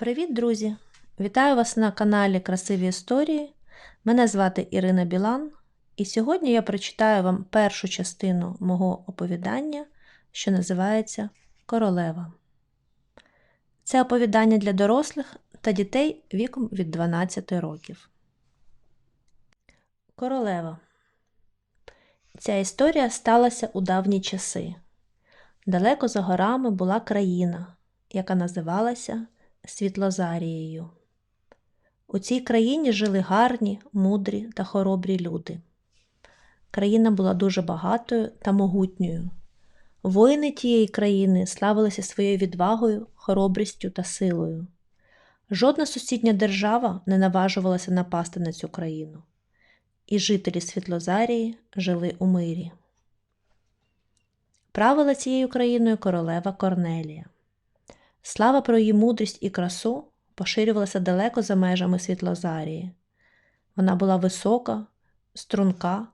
Привіт, друзі! Вітаю вас на каналі Красиві Історії. Мене звати Ірина Білан, і сьогодні я прочитаю вам першу частину мого оповідання, що називається Королева. Це оповідання для дорослих та дітей віком від 12 років. Королева. Ця історія сталася у давні часи. Далеко за горами була країна, яка називалася Світлозарією. У цій країні жили гарні, мудрі та хоробрі люди. Країна була дуже багатою та могутньою. Воїни тієї країни славилися своєю відвагою, хоробрістю та силою. Жодна сусідня держава не наважувалася напасти на цю країну, і жителі Світлозарії жили у мирі. Правила цією країною королева Корнелія. Слава про її мудрість і красу поширювалася далеко за межами Світлозарії. Вона була висока, струнка,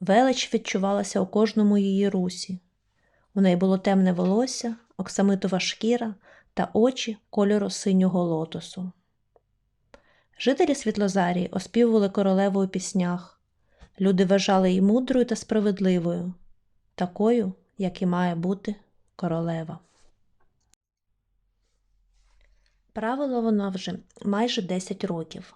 велич відчувалася у кожному її русі. У неї було темне волосся, оксамитова шкіра та очі кольору синього лотосу. Жителі Світлозарії оспівували королеву у піснях. Люди вважали її мудрою та справедливою, такою, як і має бути королева. Правила вона вже майже 10 років,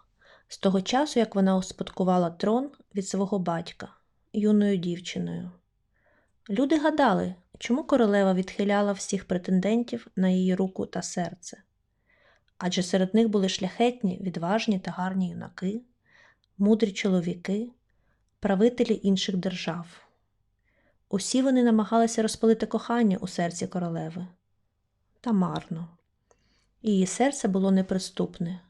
з того часу, як вона успадкувала трон від свого батька, юною дівчиною. Люди гадали, чому королева відхиляла всіх претендентів на її руку та серце. Адже серед них були шляхетні, відважні та гарні юнаки, мудрі чоловіки, правителі інших держав. Усі вони намагалися розпалити кохання у серці королеви. Та марно. Її серце було неприступне.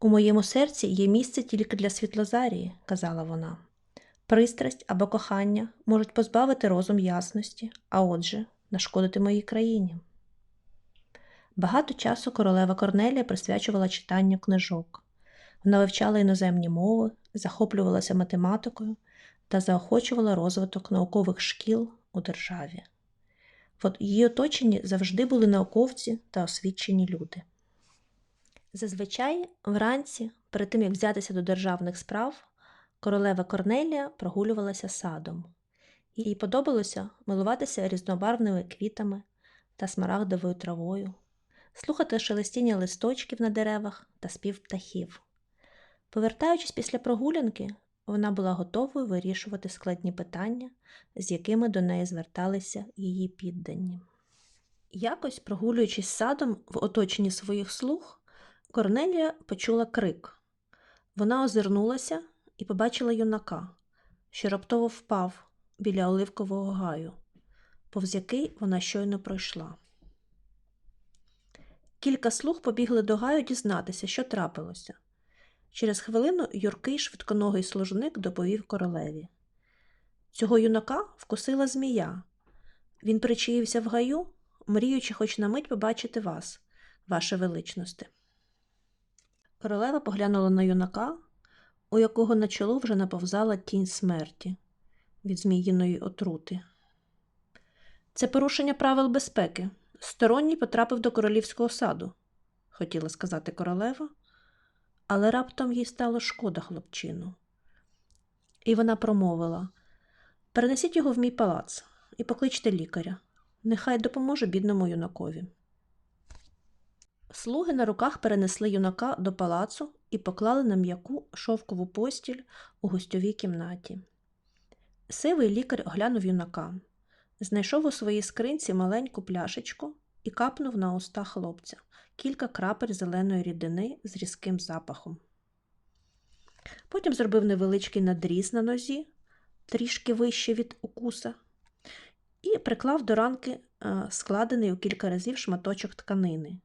У моєму серці є місце тільки для Світлозарії, казала вона. Пристрасть або кохання можуть позбавити розум ясності, а отже, нашкодити моїй країні. Багато часу королева Корнелія присвячувала читанню книжок. Вона вивчала іноземні мови, захоплювалася математикою та заохочувала розвиток наукових шкіл у державі. В її оточенні завжди були науковці та освічені люди. Зазвичай, вранці, перед тим як взятися до державних справ, королева Корнелія прогулювалася садом. Їй подобалося милуватися різнобарвними квітами та смарагдовою травою, слухати шелестіння листочків на деревах та спів птахів. Повертаючись після прогулянки, вона була готовою вирішувати складні питання, з якими до неї зверталися її піддані. Якось, прогулюючись садом в оточенні своїх слуг, Корнелія почула крик. Вона озирнулася і побачила юнака, що раптово впав біля оливкового гаю, повз який вона щойно пройшла. Кілька слуг побігли до гаю дізнатися, що трапилося. Через хвилину юркий швидконогий служник доповів королеві. Цього юнака вкусила змія. Він причаївся в гаю, мріючи хоч на мить побачити вас, ваше величносте. Королева поглянула на юнака, у якого на чоло вже наповзала тінь смерті від зміїної отрути. Це порушення правил безпеки. Сторонній потрапив до королівського саду, хотіла сказати королева але раптом їй стало шкода хлопчину. І вона промовила перенесіть його в мій палац і покличте лікаря. Нехай допоможе бідному юнакові. Слуги на руках перенесли юнака до палацу і поклали на м'яку шовкову постіль у гостьовій кімнаті. Сивий лікар оглянув юнака, знайшов у своїй скринці маленьку пляшечку і капнув на уста хлопця кілька крапель зеленої рідини з різким запахом. Потім зробив невеличкий надріз на нозі, трішки вище від укуса, і приклав до ранки е, складений у кілька разів шматочок тканини,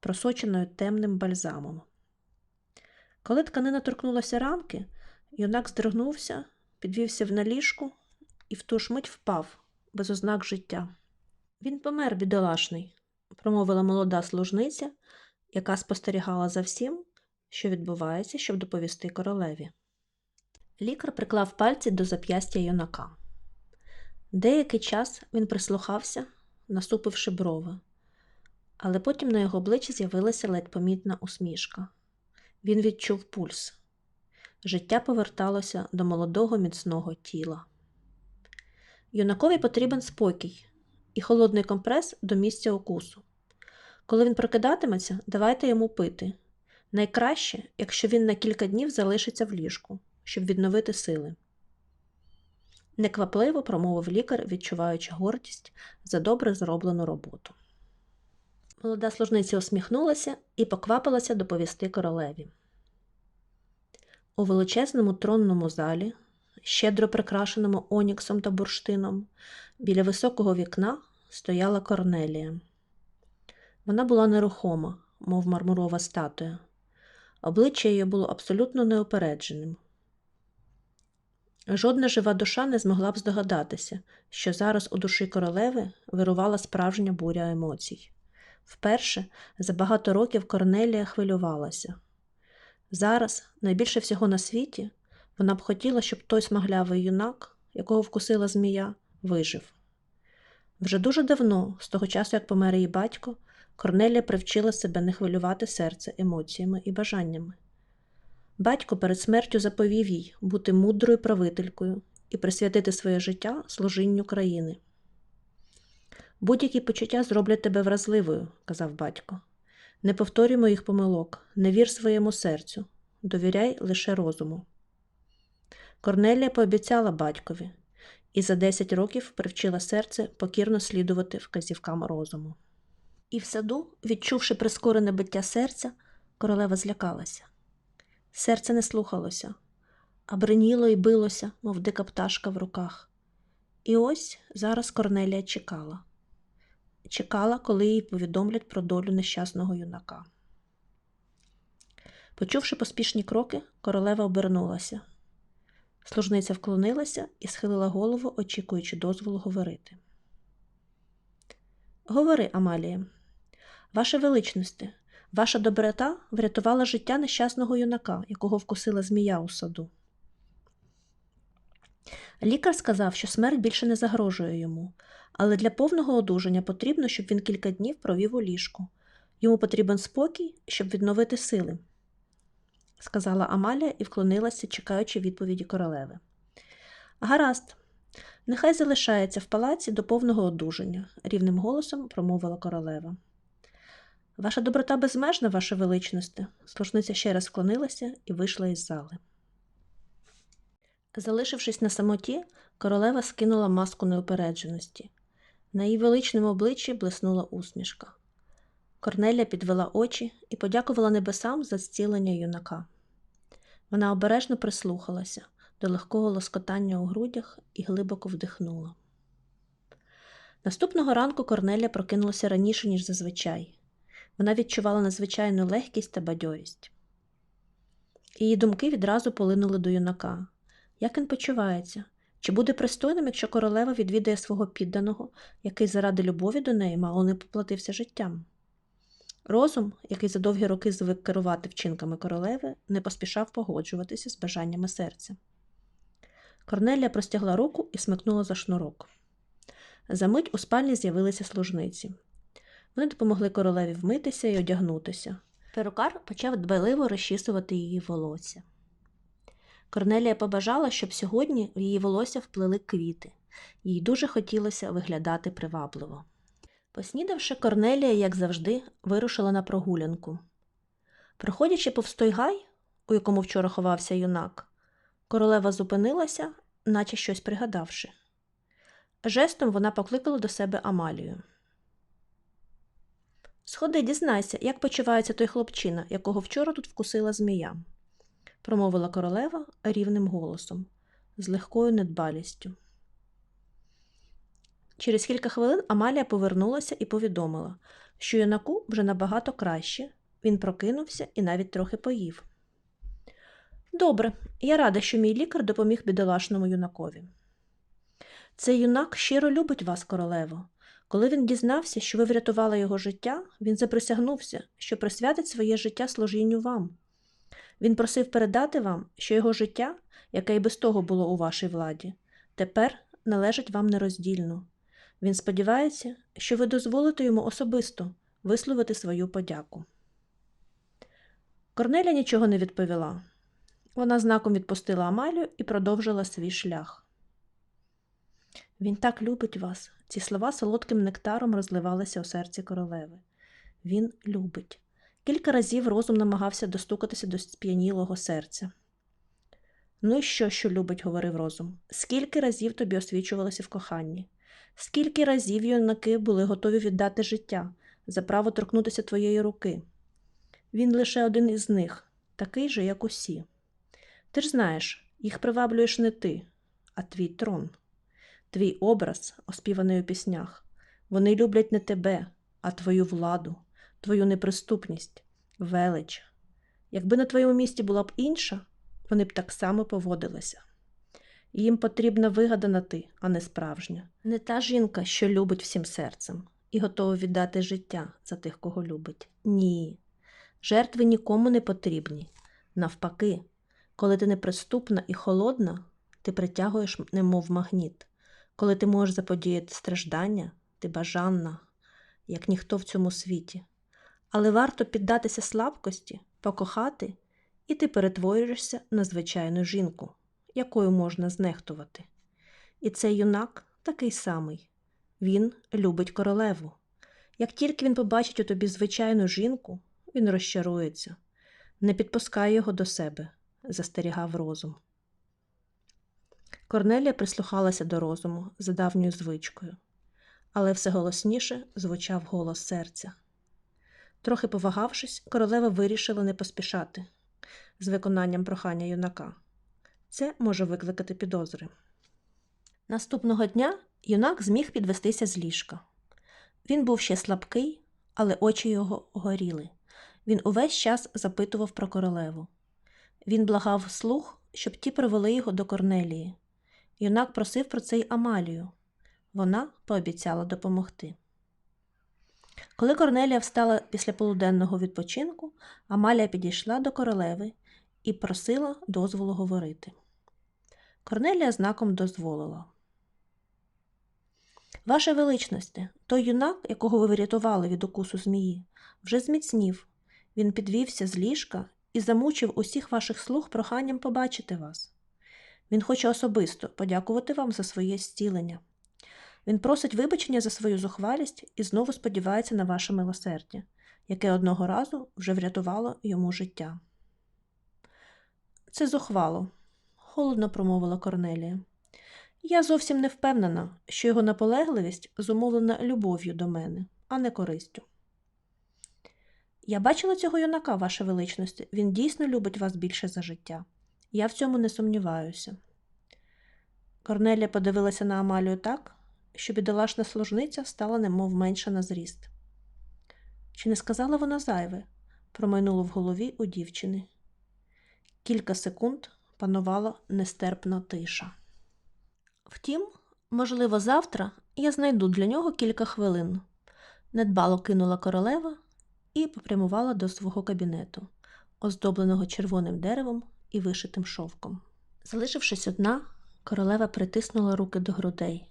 просоченої темним бальзамом. Коли тканина торкнулася ранки, юнак здригнувся, підвівся в наліжку і в ту ж мить впав без ознак життя. Він помер, бідолашний, промовила молода служниця, яка спостерігала за всім, що відбувається, щоб доповісти королеві. Лікар приклав пальці до зап'ястя юнака. Деякий час він прислухався, насупивши брови. Але потім на його обличчі з'явилася ледь помітна усмішка. Він відчув пульс. Життя поверталося до молодого міцного тіла. Юнакові потрібен спокій і холодний компрес до місця укусу. Коли він прокидатиметься, давайте йому пити. Найкраще, якщо він на кілька днів залишиться в ліжку, щоб відновити сили. Неквапливо промовив лікар, відчуваючи гордість за добре зроблену роботу. Молода служниця усміхнулася і поквапилася доповісти королеві. У величезному тронному залі, щедро прикрашеному оніксом та бурштином, біля високого вікна стояла Корнелія. Вона була нерухома, мов мармурова статуя. Обличчя її було абсолютно неопередженим. Жодна жива душа не змогла б здогадатися, що зараз у душі королеви вирувала справжня буря емоцій. Вперше за багато років Корнелія хвилювалася. Зараз, найбільше всього на світі, вона б хотіла, щоб той смаглявий юнак, якого вкусила змія, вижив. Вже дуже давно, з того часу, як помер її батько, Корнелія привчила себе не хвилювати серце емоціями і бажаннями. Батько перед смертю заповів їй бути мудрою правителькою і присвятити своє життя служінню країни. Будь-які почуття зроблять тебе вразливою, казав батько. Не повторюй моїх помилок, не вір своєму серцю, довіряй лише розуму. Корнелія пообіцяла батькові і за 10 років привчила серце покірно слідувати вказівкам розуму. І в саду, відчувши прискорене биття серця, королева злякалася. Серце не слухалося, а бриніло і билося, мов дика пташка в руках. І ось зараз Корнелія чекала. Чекала, коли їй повідомлять про долю нещасного юнака. Почувши поспішні кроки, королева обернулася. Служниця вклонилася і схилила голову, очікуючи дозволу говорити. Говори, Амалія, Ваше величносте, ваша доброта врятувала життя нещасного юнака, якого вкусила змія у саду. Лікар сказав, що смерть більше не загрожує йому, але для повного одужання потрібно, щоб він кілька днів провів у ліжку. Йому потрібен спокій, щоб відновити сили, сказала Амалія і вклонилася, чекаючи відповіді королеви. Гаразд, нехай залишається в палаці до повного одужання, рівним голосом промовила королева. Ваша доброта безмежна, ваше величносте. Служниця ще раз вклонилася і вийшла із зали. Залишившись на самоті, королева скинула маску неупередженості. На її величному обличчі блиснула усмішка. Корнелія підвела очі і подякувала небесам за зцілення юнака. Вона обережно прислухалася до легкого лоскотання у грудях і глибоко вдихнула. Наступного ранку Корнелія прокинулася раніше, ніж зазвичай. Вона відчувала надзвичайну легкість та бадьорість. Її думки відразу полинули до юнака. Як він почувається? Чи буде пристойним, якщо королева відвідає свого підданого, який заради любові до неї мало не поплатився життям? Розум, який за довгі роки звик керувати вчинками королеви, не поспішав погоджуватися з бажаннями серця. Корнелія простягла руку і смикнула за шнурок. Замить у спальні з'явилися служниці. Вони допомогли королеві вмитися і одягнутися. Перукар почав дбайливо розчісувати її волосся. Корнелія побажала, щоб сьогодні в її волосся вплили квіти, їй дуже хотілося виглядати привабливо. Поснідавши, Корнелія, як завжди, вирушила на прогулянку. Проходячи повз той гай, у якому вчора ховався юнак, королева зупинилася, наче щось пригадавши. Жестом вона покликала до себе Амалію. Сходи, дізнайся, як почувається той хлопчина, якого вчора тут вкусила змія, промовила королева рівним голосом, з легкою недбалістю. Через кілька хвилин Амалія повернулася і повідомила, що юнаку вже набагато краще, він прокинувся і навіть трохи поїв. Добре, я рада, що мій лікар допоміг бідолашному юнакові. Цей юнак щиро любить вас, королево. Коли він дізнався, що ви врятували його життя, він заприсягнувся, що присвятить своє життя служінню вам. Він просив передати вам, що його життя, яке і без того було у вашій владі, тепер належить вам нероздільно. Він сподівається, що ви дозволите йому особисто висловити свою подяку. Корнеля нічого не відповіла. Вона знаком відпустила Амалію і продовжила свій шлях. Він так любить вас. Ці слова солодким нектаром розливалися у серці королеви. Він любить. Кілька разів розум намагався достукатися до сп'янілого серця. Ну і що, що любить, говорив розум. Скільки разів тобі освічувалося в коханні? Скільки разів юнаки були готові віддати життя за право торкнутися твоєї руки? Він лише один із них, такий же, як усі. Ти ж знаєш, їх приваблюєш не ти, а твій трон, твій образ, оспіваний у піснях. Вони люблять не тебе, а твою владу, твою неприступність, велич. Якби на твоєму місці була б інша, вони б так само поводилися. Їм потрібна вигадана ти, а не справжня. Не та жінка, що любить всім серцем і готова віддати життя за тих, кого любить. Ні. Жертви нікому не потрібні. Навпаки, коли ти неприступна і холодна, ти притягуєш немов магніт. Коли ти можеш заподіяти страждання, ти бажанна, як ніхто в цьому світі. Але варто піддатися слабкості, покохати, і ти перетворюєшся на звичайну жінку, якою можна знехтувати. І цей юнак такий самий. Він любить королеву. Як тільки він побачить у тобі звичайну жінку, він розчарується. Не підпускай його до себе, застерігав розум. Корнелія прислухалася до розуму за давньою звичкою, але все голосніше звучав голос серця. Трохи повагавшись, королева вирішила не поспішати з виконанням прохання юнака. Це може викликати підозри. Наступного дня юнак зміг підвестися з ліжка. Він був ще слабкий, але очі його горіли. Він увесь час запитував про королеву. Він благав слух, щоб ті привели його до Корнелії. Юнак просив про це й Амалію. Вона пообіцяла допомогти. Коли Корнелія встала після полуденного відпочинку, Амалія підійшла до королеви і просила дозволу говорити. Корнелія знаком дозволила. Ваше величносте, той юнак, якого ви врятували від укусу змії, вже зміцнів. Він підвівся з ліжка і замучив усіх ваших слуг проханням побачити вас. Він хоче особисто подякувати вам за своє зцілення. Він просить вибачення за свою зухвалість і знову сподівається на ваше милосердя, яке одного разу вже врятувало йому життя. Це зухвало, холодно промовила Корнелія. Я зовсім не впевнена, що його наполегливість зумовлена любов'ю до мене, а не користю. Я бачила цього юнака, ваше величність, він дійсно любить вас більше за життя. Я в цьому не сумніваюся. Корнелія подивилася на Амалію так, що бідолашна служниця стала немов менша на зріст. Чи не сказала вона зайве? промайнуло в голові у дівчини. Кілька секунд панувала нестерпна тиша. Втім, можливо, завтра я знайду для нього кілька хвилин. Недбало кинула королева і попрямувала до свого кабінету, оздобленого червоним деревом і вишитим шовком. Залишившись одна, королева притиснула руки до грудей.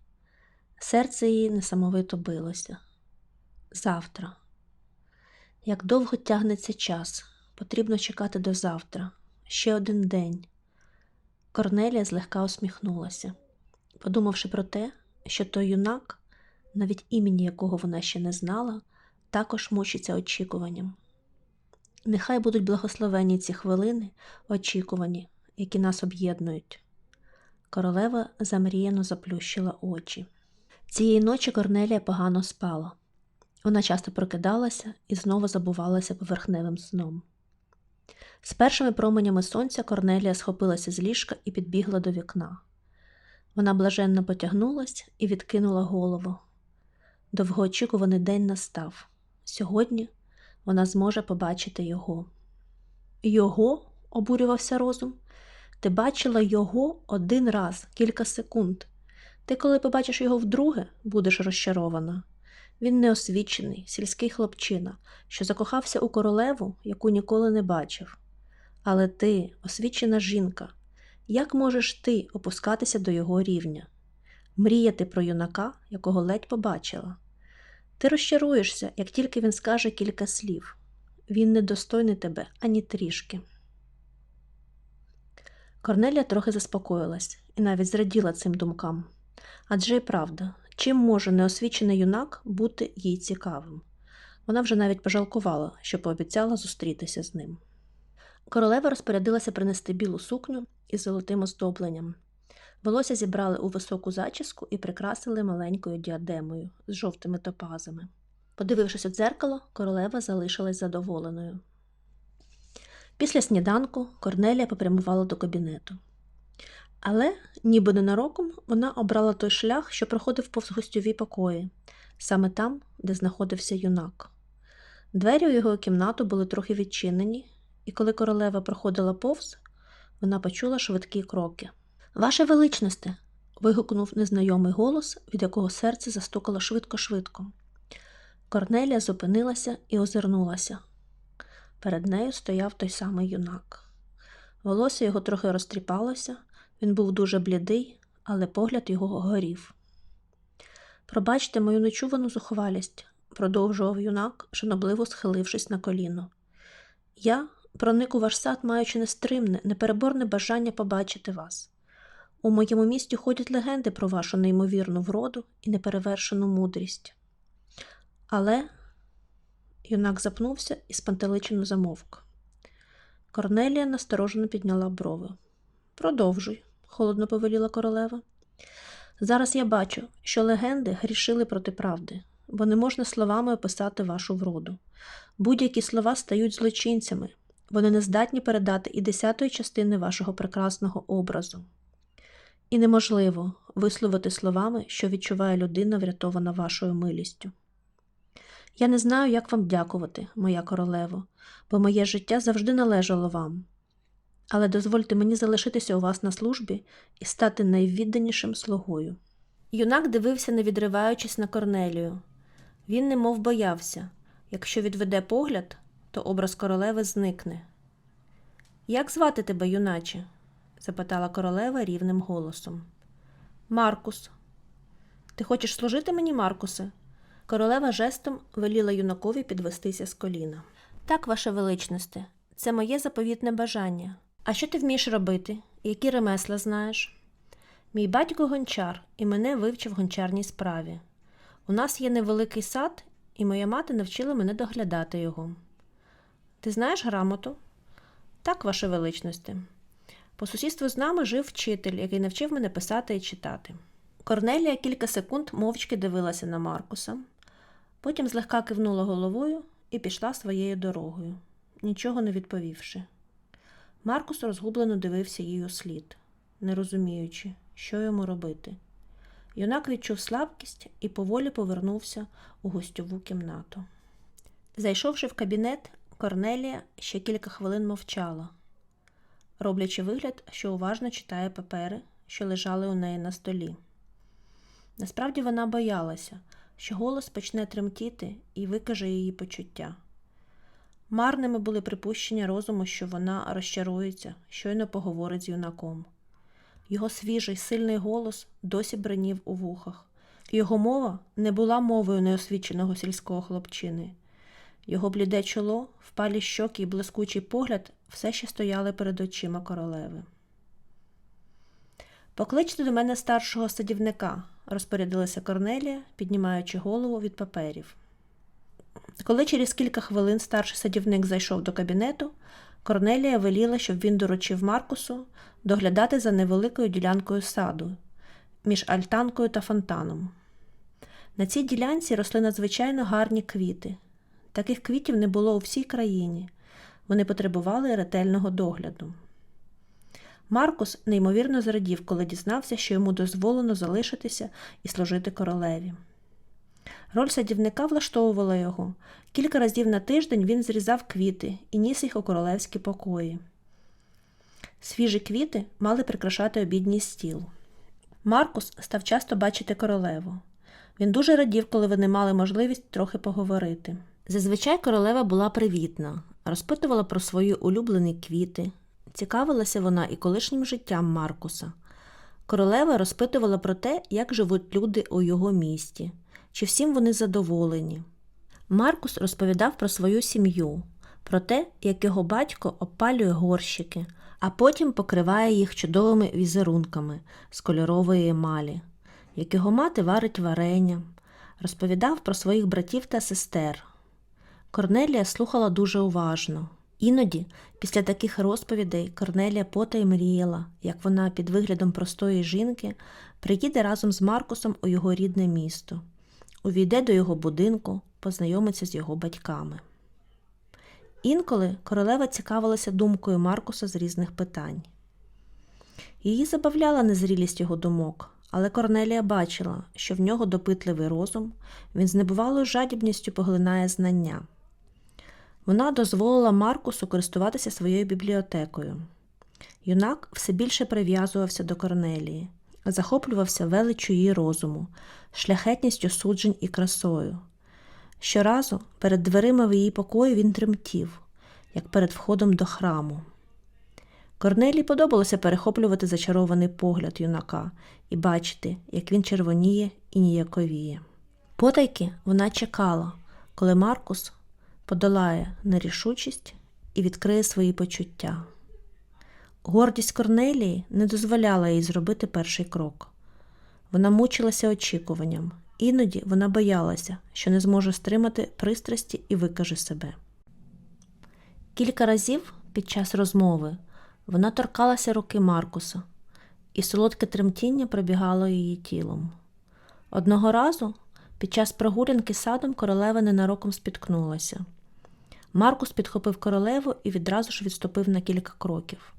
Серце її несамовито билося. Завтра. Як довго тягнеться час, потрібно чекати до завтра, ще один день. Корнелія злегка усміхнулася, подумавши про те, що той юнак, навіть імені якого вона ще не знала, також мучиться очікуванням. Нехай будуть благословені ці хвилини, очікувані, які нас об'єднують. Королева замріяно заплющила очі. Цієї ночі Корнелія погано спала. Вона часто прокидалася і знову забувалася поверхневим сном. З першими променями сонця Корнелія схопилася з ліжка і підбігла до вікна. Вона блаженно потягнулась і відкинула голову. Довгоочікуваний день настав. Сьогодні вона зможе побачити його. Його? обурювався розум. Ти бачила його один раз, кілька секунд. Ти, коли побачиш його вдруге, будеш розчарована. Він неосвічений, сільський хлопчина, що закохався у королеву, яку ніколи не бачив. Але ти, освічена жінка, як можеш ти опускатися до його рівня, мріяти про юнака, якого ледь побачила? Ти розчаруєшся, як тільки він скаже кілька слів. Він недостойний тебе ані трішки. Корнелія трохи заспокоїлась і навіть зраділа цим думкам. Адже й правда, чим може неосвічений юнак бути їй цікавим? Вона вже навіть пожалкувала, що пообіцяла зустрітися з ним. Королева розпорядилася принести білу сукню із золотим оздобленням. Волосся зібрали у високу зачіску і прикрасили маленькою діадемою з жовтими топазами. Подивившись у дзеркало, королева залишилась задоволеною. Після сніданку Корнелія попрямувала до кабінету. Але, ніби ненароком, вона обрала той шлях, що проходив повз гостьові покої, саме там, де знаходився юнак. Двері у його кімнату були трохи відчинені, і коли королева проходила повз, вона почула швидкі кроки. Ваше величносте. вигукнув незнайомий голос, від якого серце застукало швидко-швидко. Корнелія зупинилася і озирнулася. Перед нею стояв той самий юнак. Волосся його трохи розтріпалося, він був дуже блідий, але погляд його горів. Пробачте мою нечувану зухвалість, продовжував юнак, шанобливо схилившись на коліно. Я проник у ваш сад, маючи нестримне, непереборне бажання побачити вас. У моєму місті ходять легенди про вашу неймовірну вроду і неперевершену мудрість. Але юнак запнувся і спантеличено замовк. Корнелія насторожено підняла брови. Продовжуй, холодно повеліла королева. Зараз я бачу, що легенди грішили проти правди, бо не можна словами описати вашу вроду. Будь-які слова стають злочинцями, вони не здатні передати і десятої частини вашого прекрасного образу. І неможливо висловити словами, що відчуває людина, врятована вашою милістю. Я не знаю, як вам дякувати, моя королево, бо моє життя завжди належало вам. Але дозвольте мені залишитися у вас на службі і стати найвідданішим слугою. Юнак дивився, не відриваючись на Корнелію. Він немов боявся якщо відведе погляд, то образ королеви зникне. Як звати тебе, юначе? запитала королева рівним голосом. Маркус. Ти хочеш служити мені, Маркусе? Королева жестом веліла юнакові підвестися з коліна. Так, ваше величносте, це моє заповітне бажання. А що ти вмієш робити? Які ремесла знаєш? Мій батько гончар, і мене вивчив гончарній справі. У нас є невеликий сад, і моя мати навчила мене доглядати його. Ти знаєш грамоту? Так, ваше величносте. По сусідству з нами жив вчитель, який навчив мене писати і читати. Корнелія кілька секунд мовчки дивилася на Маркуса, потім злегка кивнула головою і пішла своєю дорогою, нічого не відповівши. Маркус розгублено дивився їй у слід, не розуміючи, що йому робити. Юнак відчув слабкість і поволі повернувся у гостьову кімнату. Зайшовши в кабінет, Корнелія ще кілька хвилин мовчала, роблячи вигляд, що уважно читає папери, що лежали у неї на столі. Насправді вона боялася, що голос почне тремтіти і викаже її почуття. Марними були припущення розуму, що вона розчарується, щойно поговорить з юнаком. Його свіжий, сильний голос досі бринів у вухах. Його мова не була мовою неосвіченого сільського хлопчини. Його бліде чоло, впалі щоки і блискучий погляд все ще стояли перед очима королеви. Покличте до мене старшого садівника, розпорядилася Корнелія, піднімаючи голову від паперів. Коли через кілька хвилин старший садівник зайшов до кабінету, Корнелія веліла, щоб він доручив Маркусу доглядати за невеликою ділянкою саду між альтанкою та фонтаном. На цій ділянці росли надзвичайно гарні квіти. Таких квітів не було у всій країні. Вони потребували ретельного догляду. Маркус неймовірно зрадів, коли дізнався, що йому дозволено залишитися і служити королеві. Роль садівника влаштовувала його. Кілька разів на тиждень він зрізав квіти і ніс їх у королевські покої. Свіжі квіти мали прикрашати обідній стіл. Маркус став часто бачити королеву. Він дуже радів, коли вони мали можливість трохи поговорити. Зазвичай королева була привітна, розпитувала про свої улюблені квіти. Цікавилася вона і колишнім життям Маркуса. Королева розпитувала про те, як живуть люди у його місті, чи всім вони задоволені. Маркус розповідав про свою сім'ю, про те, як його батько опалює горщики, а потім покриває їх чудовими візерунками з кольорової емалі, як його мати варить варення, розповідав про своїх братів та сестер. Корнелія слухала дуже уважно. Іноді, після таких розповідей, Корнелія пота й мріяла, як вона під виглядом простої жінки приїде разом з Маркусом у його рідне місто, увійде до його будинку, познайомиться з його батьками. Інколи королева цікавилася думкою Маркуса з різних питань. Її забавляла незрілість його думок, але Корнелія бачила, що в нього допитливий розум, він з небувалою жадібністю поглинає знання. Вона дозволила Маркусу користуватися своєю бібліотекою. Юнак все більше прив'язувався до Корнелії, захоплювався величчю її розуму, шляхетністю суджень і красою. Щоразу перед дверима в її покої він тремтів, як перед входом до храму. Корнелії подобалося перехоплювати зачарований погляд юнака і бачити, як він червоніє і ніяковіє. Потайки вона чекала, коли Маркус подолає нерішучість і відкриє свої почуття. Гордість Корнелії не дозволяла їй зробити перший крок. Вона мучилася очікуванням, іноді вона боялася, що не зможе стримати пристрасті і викаже себе. Кілька разів під час розмови вона торкалася руки Маркуса, і солодке тремтіння пробігало її тілом. Одного разу під час прогулянки садом королева ненароком спіткнулася. Маркус підхопив королеву і відразу ж відступив на кілька кроків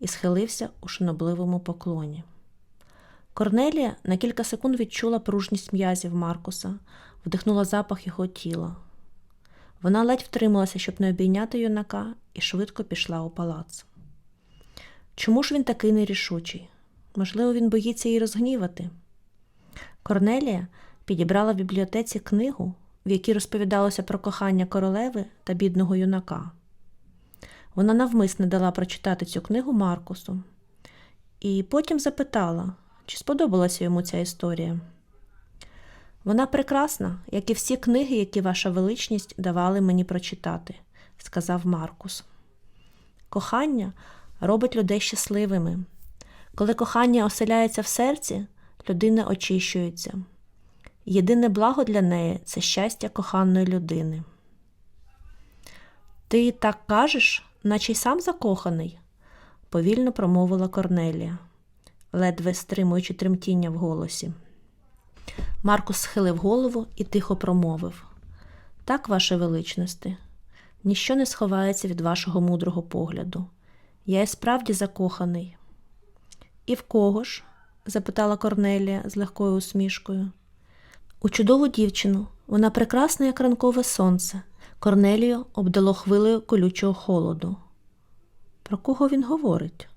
і схилився у шанобливому поклоні. Корнелія на кілька секунд відчула пружність м'язів Маркуса, вдихнула запах його тіла. Вона ледь втрималася, щоб не обійняти юнака, і швидко пішла у палац. Чому ж він такий нерішучий? Можливо, він боїться її розгнівати. Корнелія підібрала в бібліотеці книгу, в якій розповідалося про кохання королеви та бідного юнака. Вона навмисне дала прочитати цю книгу Маркусу і потім запитала, чи сподобалася йому ця історія. Вона прекрасна, як і всі книги, які ваша величність давали мені прочитати, сказав Маркус. Кохання робить людей щасливими. Коли кохання оселяється в серці, людина очищується. Єдине благо для неї це щастя коханої людини. Ти так кажеш, наче й сам закоханий, повільно промовила Корнелія, ледве стримуючи тремтіння в голосі. Маркус схилив голову і тихо промовив Так, ваше величності, ніщо не сховається від вашого мудрого погляду. Я і справді закоханий. І в кого ж? запитала Корнелія з легкою усмішкою. У чудову дівчину, вона прекрасна, як ранкове сонце. Корнелію обдало хвилею колючого холоду. Про кого він говорить?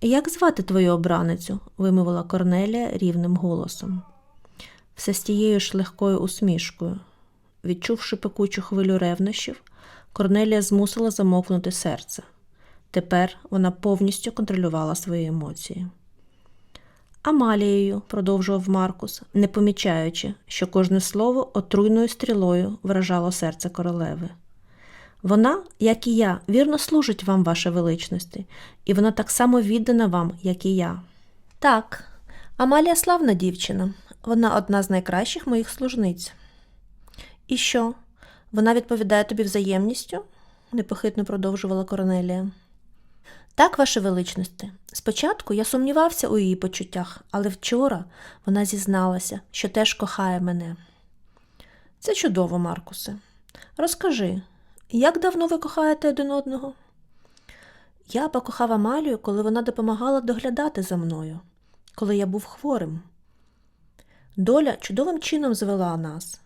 Як звати твою обраницю? вимовила Корнелія рівним голосом. Все з тією ж легкою усмішкою. Відчувши пекучу хвилю ревнощів, Корнелія змусила замовкнути серце. Тепер вона повністю контролювала свої емоції. Амалією, продовжував Маркус, не помічаючи, що кожне слово отруйною стрілою вражало серце королеви. Вона, як і я, вірно служить вам, ваше величності, і вона так само віддана вам, як і я. Так, Амалія славна дівчина, вона одна з найкращих моїх служниць. І що? Вона відповідає тобі взаємністю? непохитно продовжувала Корнелія. Так, ваше величності, спочатку я сумнівався у її почуттях, але вчора вона зізналася, що теж кохає мене. Це чудово, Маркусе. Розкажи, як давно ви кохаєте один одного? Я покохав Амалію, коли вона допомагала доглядати за мною, коли я був хворим. Доля чудовим чином звела нас,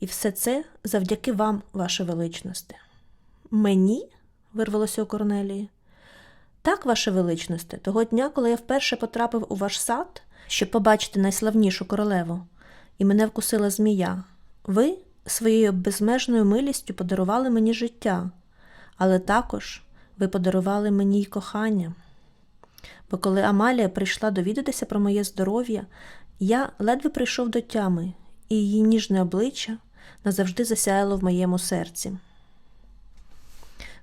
і все це завдяки вам, ваше величності. Мені? вирвалося у Корнелії. Так, ваше величносте, того дня, коли я вперше потрапив у ваш сад, щоб побачити найславнішу королеву, і мене вкусила змія, ви своєю безмежною милістю подарували мені життя, але також ви подарували мені й кохання. Бо коли Амалія прийшла довідатися про моє здоров'я, я ледве прийшов до тями і її ніжне обличчя назавжди засяяло в моєму серці.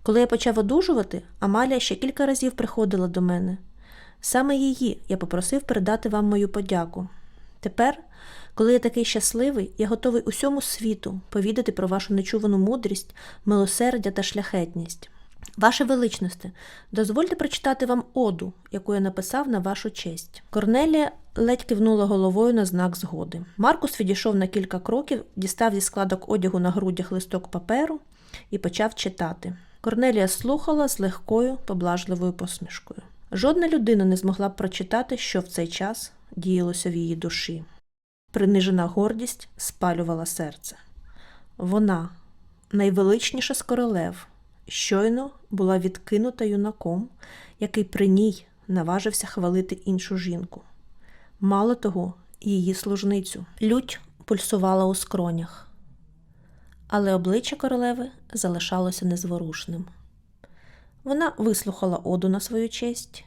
Коли я почав одужувати, Амалія ще кілька разів приходила до мене. Саме її я попросив передати вам мою подяку. Тепер, коли я такий щасливий, я готовий усьому світу повідати про вашу нечувану мудрість, милосердя та шляхетність. Ваше величносте, дозвольте прочитати вам оду, яку я написав на вашу честь. Корнелія ледь кивнула головою на знак згоди. Маркус відійшов на кілька кроків, дістав зі складок одягу на грудях листок паперу і почав читати. Корнелія слухала з легкою, поблажливою посмішкою. Жодна людина не змогла б прочитати, що в цей час діялося в її душі. Принижена гордість спалювала серце. Вона, найвеличніша з королев, щойно була відкинута юнаком, який при ній наважився хвалити іншу жінку. Мало того, її служницю. Лють пульсувала у скронях, але обличчя королеви залишалося незворушним. Вона вислухала оду на свою честь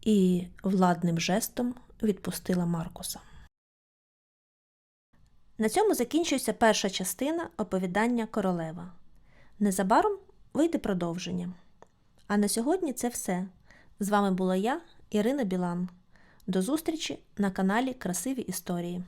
і владним жестом відпустила Маркуса. На цьому закінчується перша частина оповідання королева. Незабаром вийде продовження. А на сьогодні це все. З вами була я, Ірина Білан. До зустрічі на каналі Красиві Історії.